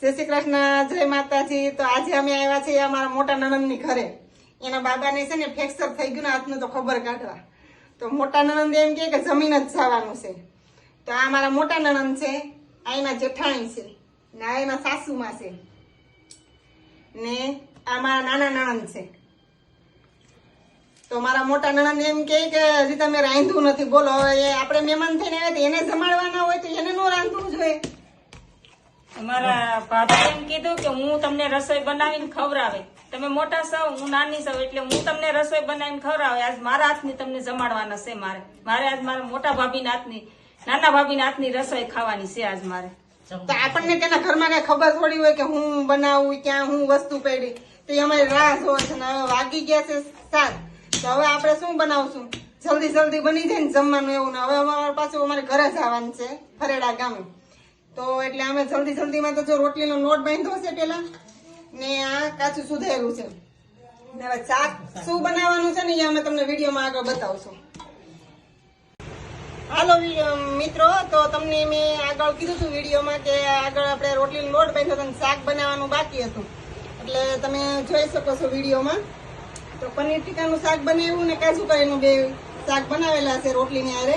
જય શ્રી કૃષ્ણ, જય માતાજી. તો આજે અમે આવ્યા છીએ અમારા મોટા નણંદની ઘરે. એના બાબાને છે ને ફ્રેક્ચર થઈ ગયું ને હાથનું તો ખબર કાઢવા. તો મોટા નણંદ એમ કે જમીન જ જવાનું છે. તો આ મારા મોટા નણંદ છે, આ એના જેઠાણી છે, ને આ એના સાસુમાં છે, ને આ મારા નાના નણંદ છે. તો મારા મોટા નણંદ એમ કે, હજી તમે રાંધવું નથી. બોલો, હવે આપણે મહેમાન થઈને આવ્યા તો એને જમાડવાના હોય તો એને નો રાંધવું જોઈએ. અમારા ભાભી એમ કીધું કે હું તમને રસોઈ બનાવીને ખવડાવે. તમે મોટા સૌ હું નાની સૌ એટલે હું તમને રસોઈ બનાવીને ખવડાવે. આજ મારા હાથની તમને જમાડવાના છે મારે. મારે આજ મારા મોટા ભાભીના હાથની, નાના ભાભીના હાથની રસોઈ ખાવાની છે આજ મારે. તો આપણને તેના ઘરમાં કઈ ખબર થોડી હોય કે હું બનાવું, ક્યાં હું વસ્તુ પડી. તો અમારી રાહ જોવે છે હવે વાગી ગયા છે સાત. તો હવે આપણે શું બનાવશું? જલ્દી જલ્દી બની જાય ને જમવાનું એવું ને. હવે અમારે પાછું અમારે ઘરે જવાનું છે, ફરેડા ગામે. તો એટલે અમે જલ્દી જલ્દીમાં તો જો રોટલીનો લોટ બાંધ્યો છે પેલા, ને આ કાચું સુધારેલું છે. શાક શું બનાવવાનું છે ને એ અમે તમને વિડીયોમાં આગળ બતાવશું. હાલો મિત્રો, તો તમને મેં આગળ કીધું હતું વિડીયોમાં કે આગળ આપણે રોટલીનો લોટ બાંધ્યો હતો શાક બનાવવાનું બાકી હતું. એટલે તમે જોઈ શકો છો વિડીયોમાં. તો પનીર ટીકાનું શાક બનાવ્યું ને કાજુ કરીનું બે શાક બનાવેલા છે રોટલીની હારે.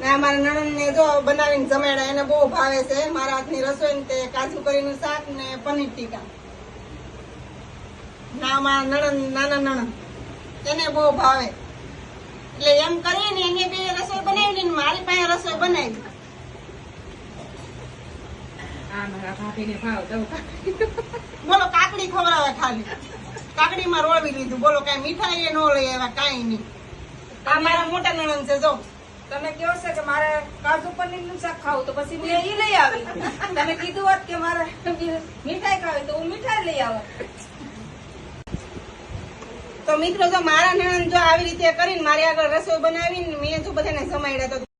ને અમારા નણંદને જો બનાવીને જમાડ્યા એને બહુ ભાવે છે. મારા હાથની રસોઈ ને તે કાજુ કરીનું શાક ને પનીર ટીકા. ના મારા નણંદ નાના નણંદ એને બહુ ભાવે. એટલે એમ કરીને એને બે રસોઈ બનાવી ને મારી પાસે રસોઈ બનાવી બોલો કાકડી ખવડાવે ખાલી. કાકડીમાં રોળવી લીધું. બોલો કઈ મીઠાઈ ન લઈ આવ્યા કાંઈ નહીં. આ મારા મોટા નણંદ છે જો. તમે કહો છો કે મારે કાજુ પનીરનું શાક ખાવું, તો પછી મેં ઈ લઈ આવી. તમે કીધું હોત કે મારે મીઠાઈ ખાવી, તો હું મીઠાઈ લઈ આવત તો મિત્રો, જો મારા નણંદ જો આવી રીતે કરીને મારી આગળ રસોઈ બનાવીને મેં જો બધાને જમાડ્યા તો